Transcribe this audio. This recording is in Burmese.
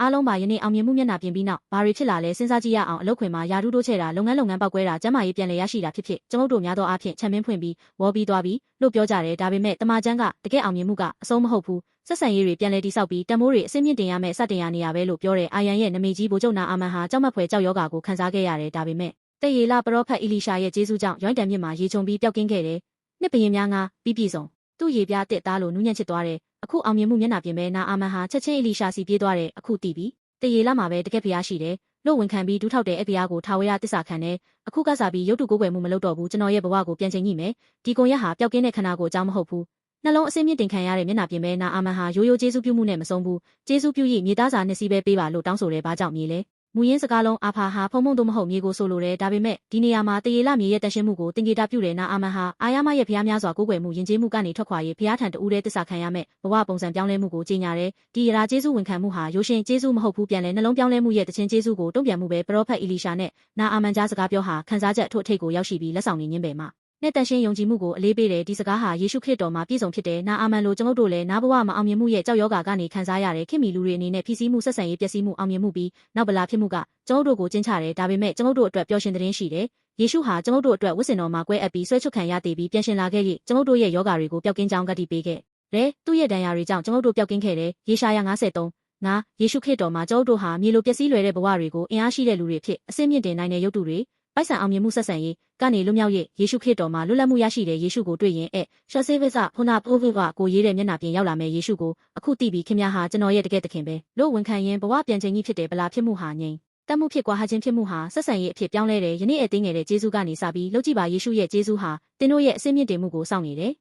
အားလုံးပါယနေ့အောင်မြင်မှုမျက်နှာပြင်ပြီးနောက်ဘာတွေဖြစ်လာလဲစဉ်းစားကြည့်ရအောင်အလုပ်ခွင်မှာယာတုတိုးချဲ့တာလုပ်ငန်းလုပ်ငန်းပောက်ကွဲတာကျန်းမာရေးပြန်လည်ရရှိတာဖြစ်ဖြစ်ကျွန်ုပ်တို့များသောအားဖြင့်ချမ်းမင်းဖွင့်ပြီးဝေါ်ပြီးသွားပြီးလို့ပြောကြတယ်ဒါပေမဲ့တမချန်းကတကယ်အောင်မြင်မှုကအဆုံးမဟုတ်ဘူးဆက်ဆံရေးတွေပြန်လည်တိဆောက်ပြီးတမိုးတွေအစင်းမြင့်တင်ရမယ်စတင်ရနေရပဲလို့ပြောတဲ့အာယန်ရဲ့နမိတ်ကြီးဗိုလ်ချုပ်နာအာမန်ဟာကြောက်မက်ဖွယ်ကြောက်ယောဂါကိုခံစားခဲ့ရတယ်ဒါပေမဲ့တေယေလာပရောဖက်အီလီရှာရဲ့ကျေးဇူးကြောင့်ရွိုင်းတံမြစ်မှာရေချုံပြီးပျောက်ကင်းခဲ့တယ်နှစ်ပရင်များငါပြီးပြည်စုံသူ့ရေပြားတစ်သားလိုနူးညံ့ချစ်သွားတယ် အခုအောင်မြင်မှုမျက်နှာပြင်ပဲနာအာမန်ဟာချက်ချင်းအီလီရှာစီပြေးသွားတယ်အခုတည်ပြီတရေလာမှာပဲတကက်ဖျားရှိတယ်လို့ဝန်ခံပြီးဒူးထောက်တဲ့အဖျားကိုထာဝရတစ္ဆာခံတယ်အခုကစားပြီးရုပ်တုကိုယ်ွယ်မှုမလုပ်တော့ဘူးကျွန်တော်ရဲ့ဘဝကိုပြန်ချိန်ညှိမယ်ဒီကွန်ရက်ဟာပျောက်ကင်းတဲ့ခန္ဓာကိုယ်အကြောင်းမဟုတ်ဘူးနှလုံးအစင်းမြင့်တင်ခံရတဲ့မျက်နှာပြင်ပဲနာအာမန်ဟာရိုးရိုးကျေးဇူးပြုမှုနဲ့မဆုံးဘူးကျေးဇူးပြုရမြေသားစာနှစ်စီးပဲပေးပါလို့တောင်းဆိုတယ်ဘာကြောင့်မြေလဲ မူရင်းစကားလုံးအာဖာဟာဖုံဖုံတို့မဟုတ်မြေကိုဆိုလိုတယ်ဒါပေမဲ့ဒီနေရာမှာတရေလမြေရဲ့တန်ရှင်းမှုကိုတင်ကေတာပြုတယ်နာအာမန်ဟာအာယာမရဲ့ဖျားများစွာကိုးကွယ်မှုယဉ်ကျေးမှုကနေထွက်ခွာရေးဖျားထံတူတဲ့တစ္ဆာခံရမယ်ဘဝပုံစံပြောင်းလဲမှုကိုကြီးညာတယ်ဒီရာကျေးဇူးဝန်ခံမှုဟာရိုးရှင်ကျေးဇူးမဟုတ်ဘူးပြန်လဲနှလုံးပြောင်းလဲမှုရဲ့တခြင်းကျေးဇူးကိုတုံ့ပြန်မှုပဲပရောဖက်အီလီရှာနဲ့နာအာမန်ကြားစကားပြောဟာခံစားချက်အထွတ်အထိပ်ကိုရောက်ရှိပြီးလက်ဆောင်နေခြင်းပဲမှာ နဲ့တန်ရှင်းယုံကြည်မှုကိုအလေးပေးတယ်ဒီစကားဟာယေရှုခရစ်တော်မှာပြည့်စုံဖြစ်တယ်နာအာမန်လိုကျွန်ုပ်တို့လည်းနာဘဝမှာအောင်မြင်မှုရဲ့ကြောက်ယောဂါကနေခံစားရတယ်ခင်မီလူတွေအနေနဲ့ဖြစ်စည်းမှုဆက်ဆံရေးပျက်စီးမှုအောင်မြင်မှုပြီးနောက်ဗလာဖြစ်မှုကကျွန်ုပ်တို့ကိုကျဉ်းချတယ်ဒါပေမဲ့ကျွန်ုပ်တို့အတွက်ပျော်ရွှင်တဲ့ရှိတယ်ယေရှုဟာကျွန်ုပ်တို့အတွက်ဝတ်စင်တော်မှာကွဲအပ်ပြီးဆွဲချွတ်ခံရတည်ပြီးပြန်ရှင်လာခဲ့၍ကျွန်ုပ်တို့ရဲ့ယောဂါတွေကိုပျောက်ကင်းကြောင်းကတိပေးခဲ့တယ်သူ့ရဲ့ဒဏ်ရာတွေကြောင့်ကျွန်ုပ်တို့ပျောက်ကင်းခဲ့တယ်ယေရှာယ53ငါယေရှုခရစ်တော်မှာကျွန်ုပ်တို့ဟာမြေလိုပျက်စီးလွယ်တဲ့ဘဝတွေကိုအင်အားရှိတဲ့လူတွေဖြစ်အစင်းမြင့်တင်နိုင်တဲ့ရုပ်တုတွေ ပိုက်ဆံအောင်မြင်မှုဆက်ဆံရေးကနေလွတ်မြောက်ရေးယေရှုခရစ်တော်မှာလွတ်လပ်မှုရရှိတဲ့ယေရှုကိုတွေ့ရင်အဲရှော့ဆေးဗစ်ကဖုနာပိုးဗစ်ကကိုရေးတဲ့မျက်နှာပြင်ရောက်လာမဲ့ယေရှုကိုအခုသိပြီးခင်ဗျားဟာကျွန်တော်ရဲ့တကယ်တခင်ပဲလို့ဝန်ခံရင်ဘဝပြန်ချိန်ကြီးဖြစ်တယ်ဗလာဖြစ်မှုဟာငိမ့်တတ်မှုဖြစ်ကွာဟာခြင်းဖြစ်မှုဟာဆက်ဆံရေးအဖြစ်ပြောင်းလဲတယ်ယနေ့အသိငယ်တဲ့ဂျေဇုကနေစပြီးလှုပ်ကြည့်ပါယေရှုရဲ့ဂျေဇုဟာသင်တို့ရဲ့အစင်းမြင့်တင်မှုကိုစောင့်နေတယ်